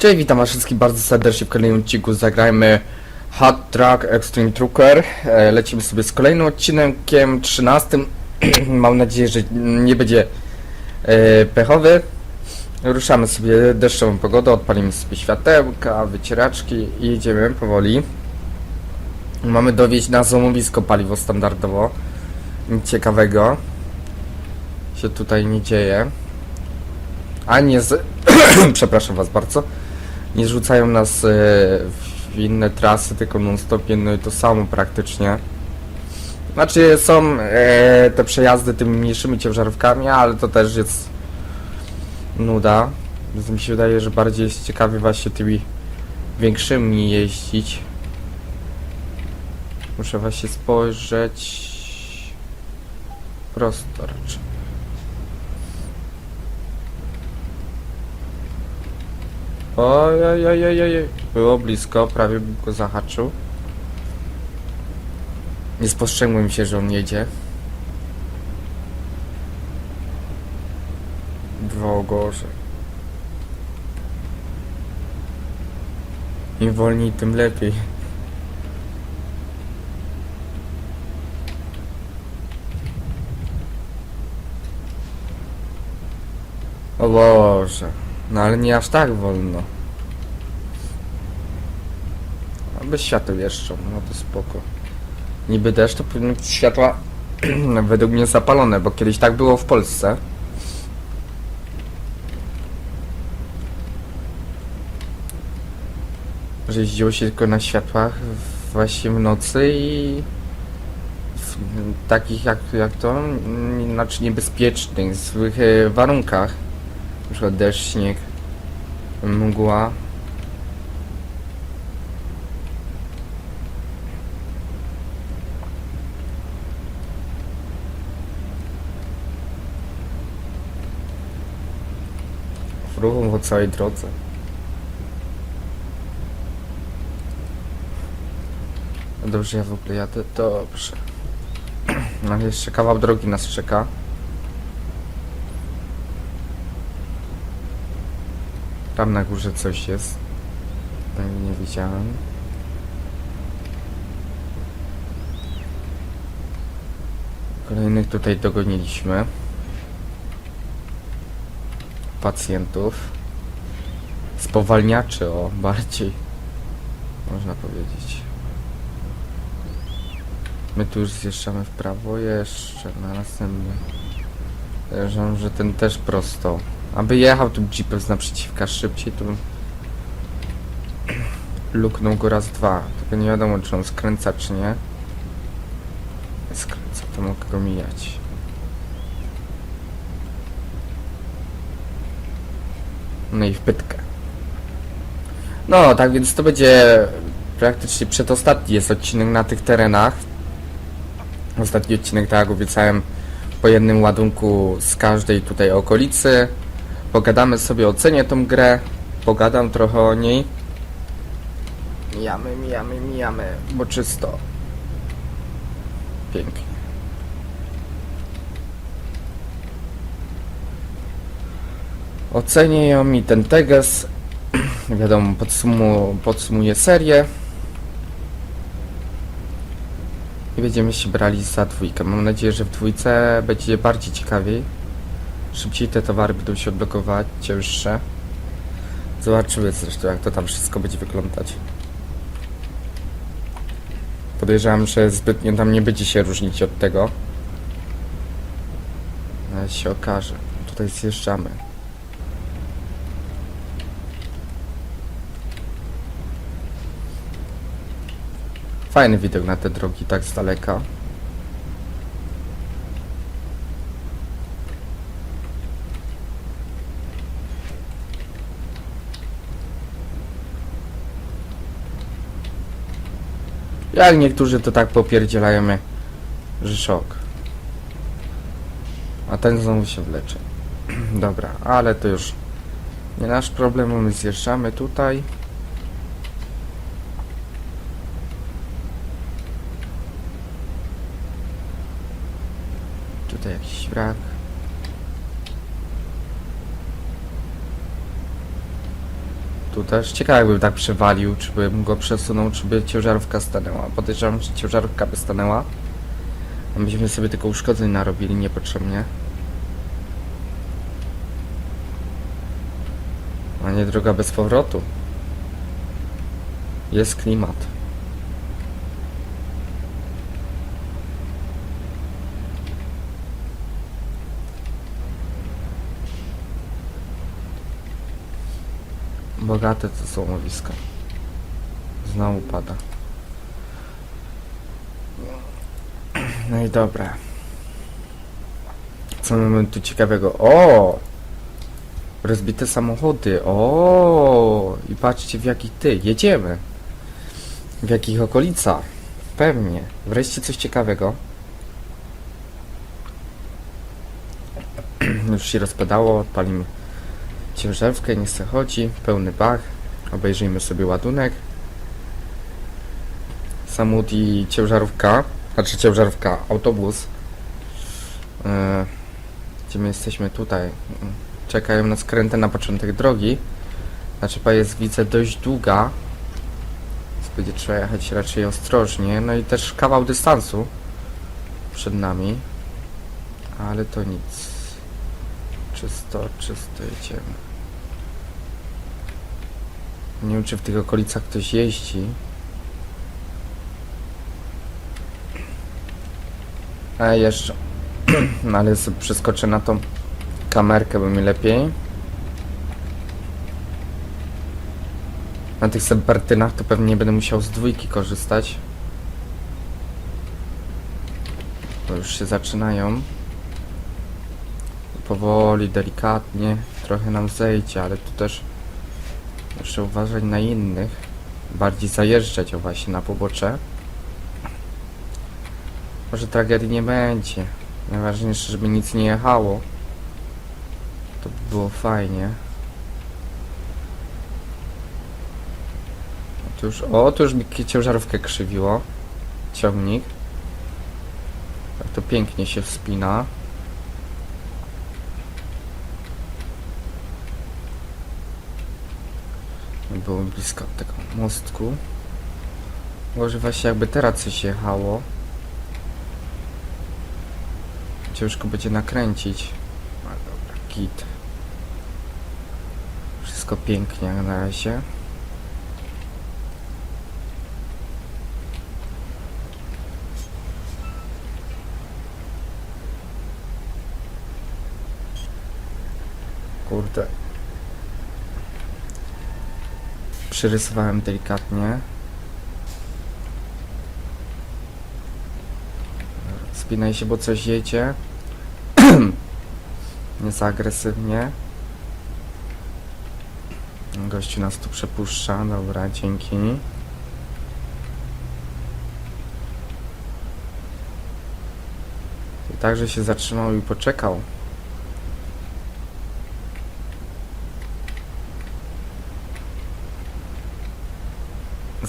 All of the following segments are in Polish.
Cześć, witam was wszystkich bardzo serdecznie w kolejnym odcinku. Zagrajmy Hot Track Extreme Trucker. E, Lecimy sobie z kolejnym odcinkiem, 13. Mam nadzieję, że nie będzie e, pechowy. Ruszamy sobie deszczową pogodę, odpalimy sobie światełka, wycieraczki i jedziemy powoli. Mamy dowieźć na złomowisko paliwo standardowo. Nic ciekawego się tutaj nie dzieje. A nie z... Przepraszam was bardzo. Nie rzucają nas e, w inne trasy, tylko non-stop jedno i to samo praktycznie. Znaczy są e, te przejazdy tymi mniejszymi ciężarówkami, ale to też jest nuda. Więc mi się wydaje, że bardziej jest ciekawie właśnie tymi większymi jeździć. Muszę właśnie spojrzeć prosto raczej. Ojej. Było blisko, prawie bym go zahaczył. Nie spostrzegłem się, że on jedzie. Dwa gorzej. Im wolniej, tym lepiej. O Boże. No ale nie aż tak wolno. A bez świateł jeszcze, no to spoko. Niby deszcz to powinny być światła według mnie zapalone, bo kiedyś tak było w Polsce. Że jeździło się tylko na światłach właśnie w nocy i w takich jak, jak to, znaczy niebezpiecznych, złych e, warunkach. Na przykład deszcz, śnieg, mgła. Fruwą po całej drodze. Dobrze, ja w ogóle jadę. Dobrze. No jeszcze kawał drogi nas czeka. Tam na górze coś jest. Tam nie widziałem. Kolejnych tutaj dogoniliśmy. Pacjentów. Spowalniaczy, o, bardziej. Można powiedzieć. My tu już zjeżdżamy w prawo jeszcze na następny. Podejrzewam, że ten też prosto. Aby jechał tu jeepem z naprzeciwka szybciej, to luknął go raz dwa. Tylko nie wiadomo, czy on skręca, czy nie. Skręca, to mogę go mijać. No i w pytkę. No, tak więc to będzie praktycznie przedostatni jest odcinek na tych terenach. Ostatni odcinek, tak jak obiecałem, po jednym ładunku z każdej tutaj okolicy. Pogadamy sobie, ocenię tą grę, pogadam trochę o niej. Mijamy, mijamy, mijamy, bo czysto. Pięknie. Ocenię ją mi ten Teges. Wiadomo, podsumu, podsumuję serię. I będziemy się brali za dwójkę. Mam nadzieję, że w dwójce będzie bardziej ciekawiej. Szybciej te towary będą się odblokować, cięższe. Zobaczymy zresztą, jak to tam wszystko będzie wyglądać. Podejrzewam, że zbytnio tam nie będzie się różnić od tego. Ale się okaże. Tutaj zjeżdżamy. Fajny widok na te drogi tak z daleka. Jak niektórzy to tak popierdzielają mnie, że szok. A ten znowu się wlecze. Dobra, ale to już nie nasz problem, my zjeżdżamy. Tutaj jakiś wrak. Tu też ciekawe jakby tak przewalił, czy bym go przesunął, czy by ciężarówka stanęła. Podejrzewam, że ciężarówka by stanęła. A myśmy sobie tylko uszkodzeń narobili niepotrzebnie. A nie droga bez powrotu. Jest klimat. Bogate to są łowiska. Znowu pada. No i dobra. Co mamy tu ciekawego? O! Rozbite samochody. O! I patrzcie w jakich ty. Jedziemy. W jakich okolicach. Pewnie. Wreszcie coś ciekawego. Już się rozpadało. Odpalimy ciężarówkę. Nie se chodzi. Pełny bach. Obejrzyjmy sobie ładunek. Samochód i ciężarówka. Znaczy ciężarówka, autobus. E, gdzie my jesteśmy tutaj? Czekają na skrętę na początek drogi. Naczepa jest, widzę, dość długa. Więc będzie trzeba jechać raczej ostrożnie. No i też kawał dystansu przed nami. Ale to nic. Czysto, czysto jedziemy. Nie wiem, czy w tych okolicach ktoś jeździ. A jeszcze. No ale sobie przeskoczę na tą kamerkę, bo mi lepiej. Na tych Sebertynach to pewnie będę musiał z dwójki korzystać. Bo już się zaczynają. Powoli, delikatnie. Trochę nam zejdzie, ale tu też muszę uważać na innych. Bardziej zajeżdżać właśnie na pobocze. Może tragedii nie będzie. Najważniejsze, żeby nic nie jechało. To by było fajnie. O, tu już, o, tu już mi ciężarówkę krzywiło. Ciągnik. Tak to pięknie się wspina. Było blisko tego mostku. Może właśnie jakby teraz coś jechało. Ciężko będzie nakręcić. Ale dobra, git. Wszystko pięknie jak na razie. Kurde. Przyrysowałem delikatnie. Spinaj się, bo coś jedzie. Nie za agresywnie. Gościu nas tu przepuszcza. Dobra, dzięki. Także się zatrzymał i poczekał.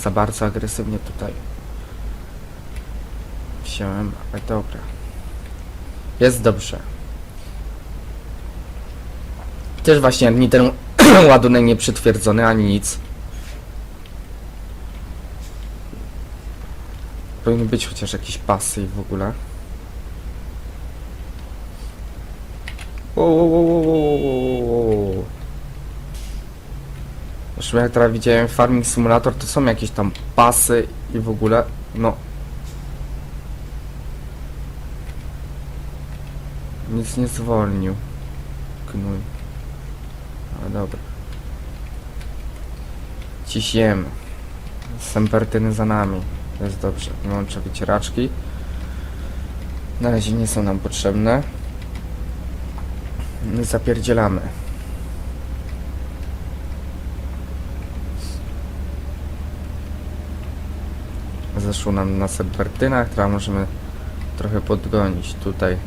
Za bardzo agresywnie tutaj wziąłem, ale dobra. Jest dobrze. Też właśnie ani ten ładunek nie przytwierdzony, ani nic. Powinny być chociaż jakieś pasy w ogóle. Wow, wow. Zresztą jak teraz widziałem Farming Simulator, to są jakieś tam pasy i w ogóle, no. Nic nie zwolnił. Gnój. Ale dobra. Ciśniemy. Sempertyny za nami. Jest dobrze. Wyłączę wycieraczki. Na razie nie są nam potrzebne. My zapierdzielamy. Zeszło nam na serpertynach, teraz możemy trochę podgonić. Tutaj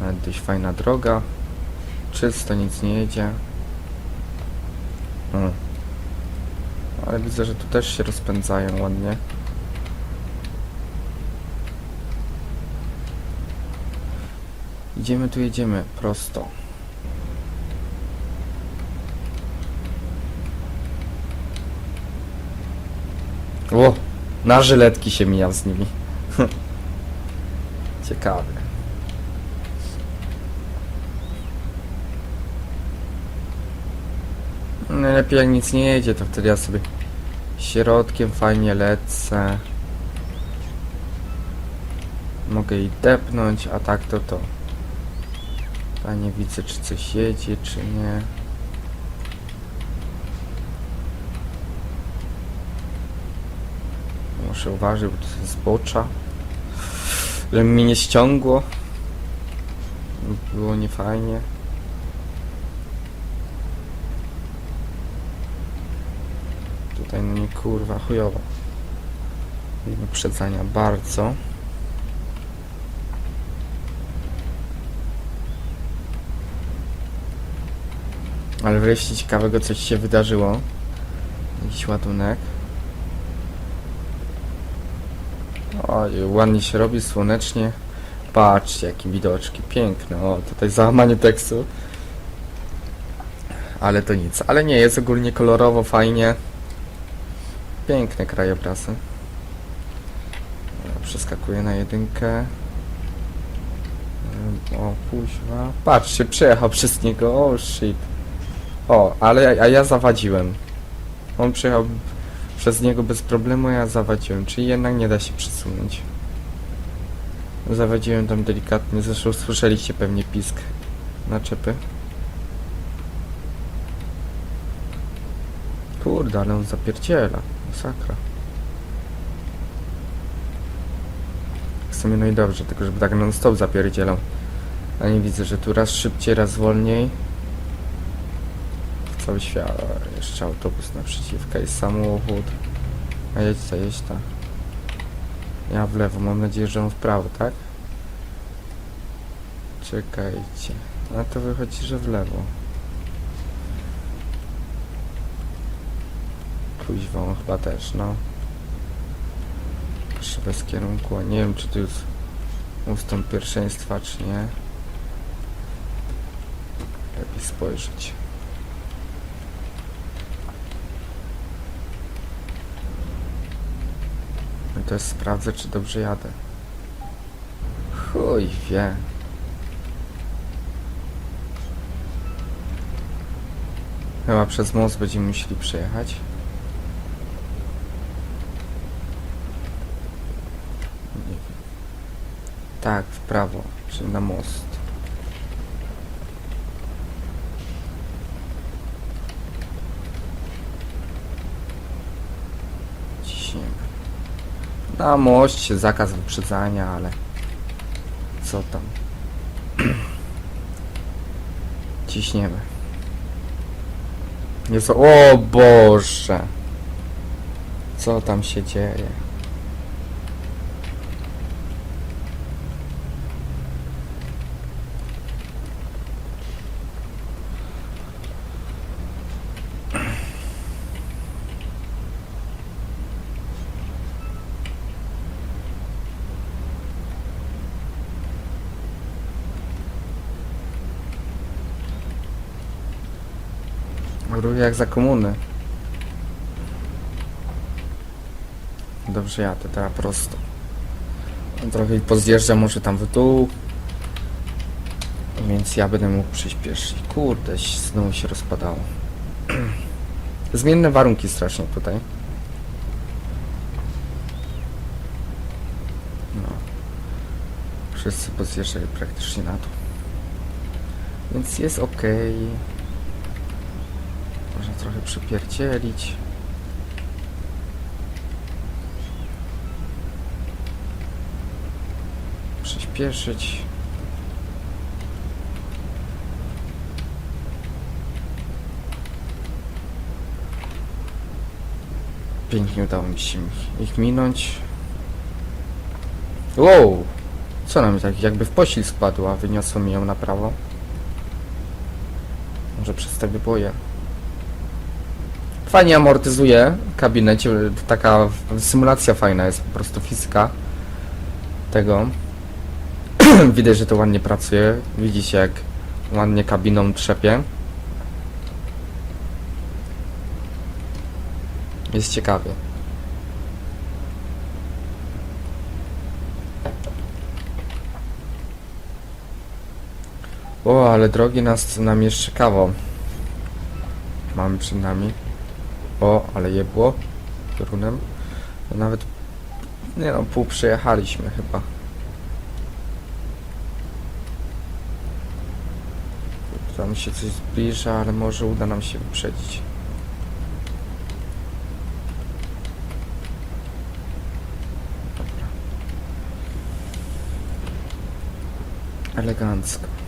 nawet dość fajna droga. Czysto, nic nie jedzie. Mm. Ale widzę, że tu też się rozpędzają ładnie. Idziemy tu, jedziemy prosto. O, na żyletki się mijam z nimi. Ciekawe. Najlepiej jak nic nie jedzie, to wtedy ja sobie środkiem fajnie lecę. Mogę i depnąć, a tak to to. A nie widzę czy coś jedzie, czy nie. Muszę uważać, bo to jest zbocza. Żeby mi nie ściągło. Było niefajnie. Tutaj no nie kurwa chujowo. Wyprzedzania bardzo. Ale wreszcie ciekawego coś się wydarzyło. Jakiś ładunek. Oj, ładnie się robi, słonecznie. Patrzcie, jakie widoczki, piękne. O, tutaj załamanie tekstu. Ale to nic. Ale nie, jest ogólnie kolorowo, fajnie. Piękne krajobrazy. Przeskakuję na jedynkę. O, kuźwa. Patrzcie, przejechał przez niego. O, shit. O, ale a ja zawadziłem. On przejechał przez niego bez problemu, ja zawadziłem. Czyli jednak nie da się przesunąć. Zawadziłem tam delikatnie. Zresztą słyszeliście pewnie pisk naczepy. Kurde, ale on zapierdziela. Masakra. W sumie no i dobrze, tylko żeby tak non stop zapierdzielał. A nie widzę, że tu raz szybciej, raz wolniej. Cały świat. Jeszcze autobus naprzeciwka i samochód. A jedź ta, jedź ta. Ja w lewo, mam nadzieję, że on w prawo, tak? Czekajcie. A to wychodzi, że w lewo. Kuźwa, on chyba też, no. Jeszcze bez kierunku, a nie wiem, czy tu jest ustąp pierwszeństwa, czy nie. Lepiej spojrzeć. Jest sprawdzę, czy dobrze jadę. Chuj wie. Chyba przez most będziemy musieli przejechać. Nie wiem. Tak, w prawo, czyli na most. Ciśniemy. Na moście zakaz wyprzedzania, ale co tam? Ciśniemy. Jest o Boże. Co tam się dzieje? Ruch jak za komuny. Dobrze jadę teraz prosto. Trochę pozjeżdżam może tam w dół. Więc ja będę mógł przyspieszyć. Kurde, znowu się rozpadało. Zmienne warunki strasznie tutaj. No. Wszyscy pozjeżdżali praktycznie na to. Więc jest ok. Można trochę przypierdzielić. Przyspieszyć. Pięknie udało mi się ich minąć. Wow! Co nam tak jakby w poślizg spadła, wyniosło mi ją na prawo. Może przez te wyboje. Fajnie amortyzuje kabinet, taka symulacja fajna jest, po prostu fizyka tego. Widać, że to ładnie pracuje, widzicie jak ładnie kabiną trzepie. Jest ciekawie. O, ale drogi nas nam jeszcze kawał mamy przed nami. O, ale jebło. Piorunem. No nawet... Nie no, pół przejechaliśmy chyba. Tam się coś zbliża, ale może uda nam się wyprzedzić. Elegancko.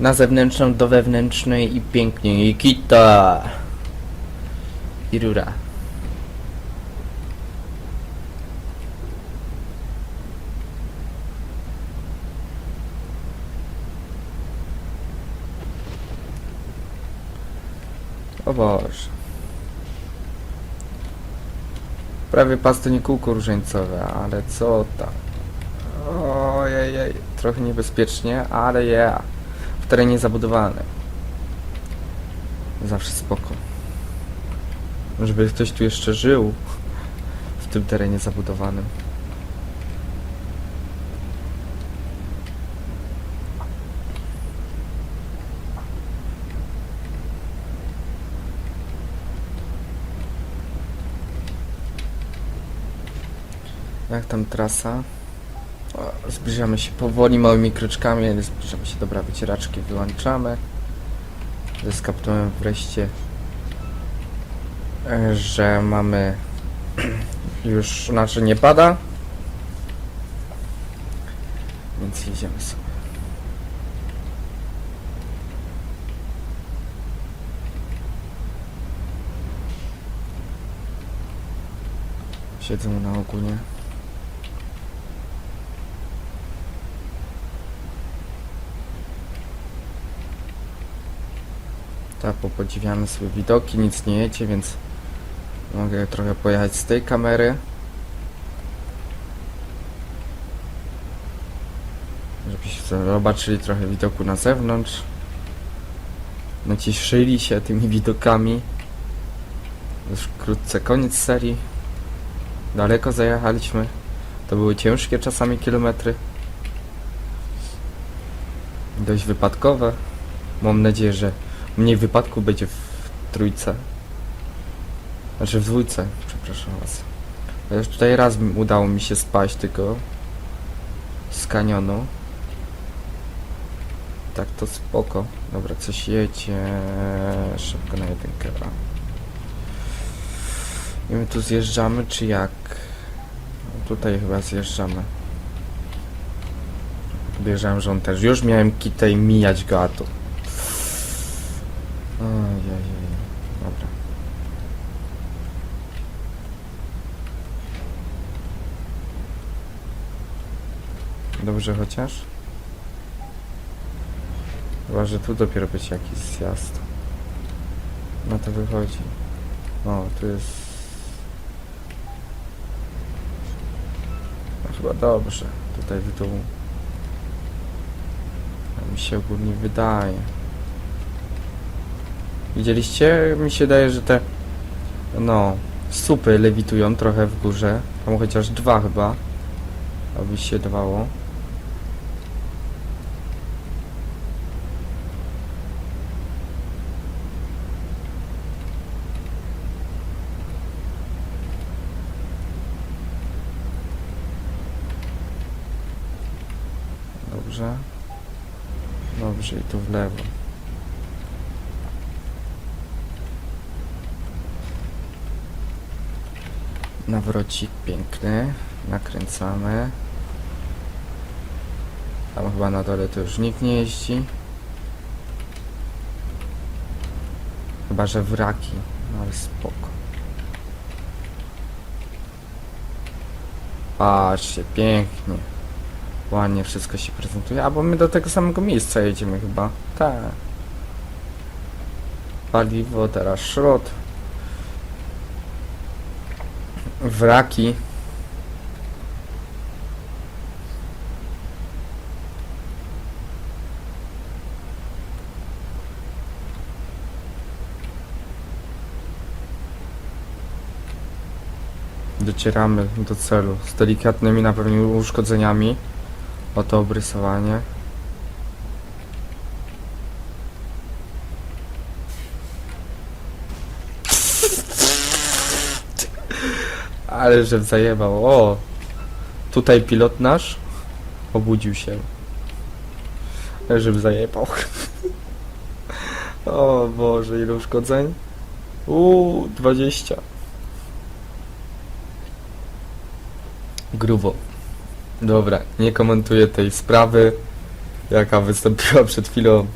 Na zewnętrzną do wewnętrznej i pięknie. I kita! I rura. O Boże. Prawie pas to nie kółko różańcowe, ale co tam? Ojej, trochę niebezpiecznie, ale ja. W terenie zabudowanym. Zawsze spoko. Żeby ktoś tu jeszcze żył w tym terenie zabudowanym. Jak tam trasa? Zbliżamy się powoli, małymi kroczkami, zbliżamy się. Dobra, wycieraczki wyłączamy. Ze skapnąłem wreszcie, że mamy już, znaczy nie pada. Więc jedziemy sobie. Siedzę na ogólnie. Tak, bo podziwiamy sobie widoki, nic nie jecie, więc mogę trochę pojechać z tej kamery. Żebyście zobaczyli trochę widoku na zewnątrz. Nacieszyli się tymi widokami. Już wkrótce koniec serii. Daleko zajechaliśmy. To były ciężkie czasami kilometry. Dość wypadkowe. Mam nadzieję, że mniej wypadków będzie w trójce. Znaczy w dwójce, przepraszam was. Już tutaj raz udało mi się spaść tylko z kanionu. Tak to spoko. Dobra, coś jedzie szybko na jedynkę. A. I my tu zjeżdżamy, czy jak? No tutaj chyba zjeżdżamy. Podejrzewam, że on też. Już miałem kitę i mijać go, a tu. Ojej, dobra. Dobrze chociaż? Chyba, że tu dopiero będzie jakiś zjazd. No to wychodzi. O, tu jest... No chyba dobrze. Tutaj w dół. A mi się ogólnie wydaje. Widzieliście? Mi się daje, że te no supy lewitują trochę w górze. Tam chociaż dwa chyba. Aby się dawało. Dobrze. Dobrze i tu w lewo. Nawrocik piękny. Nakręcamy. Tam chyba na dole to już nikt nie jeździ. Chyba, że wraki. No ale spoko. Patrzcie, pięknie. Ładnie wszystko się prezentuje. Albo my do tego samego miejsca jedziemy chyba. Tak. Paliwo, teraz szrot. Wraki. Docieramy do celu z delikatnymi na pewno uszkodzeniami. Oto obrysowanie. Ale że zajebał. O! Tutaj pilot nasz obudził się. Żeby zajebał. O Boże, ile uszkodzeń? Uuu, 20. Grubo. Dobra, nie komentuję tej sprawy, jaka wystąpiła przed chwilą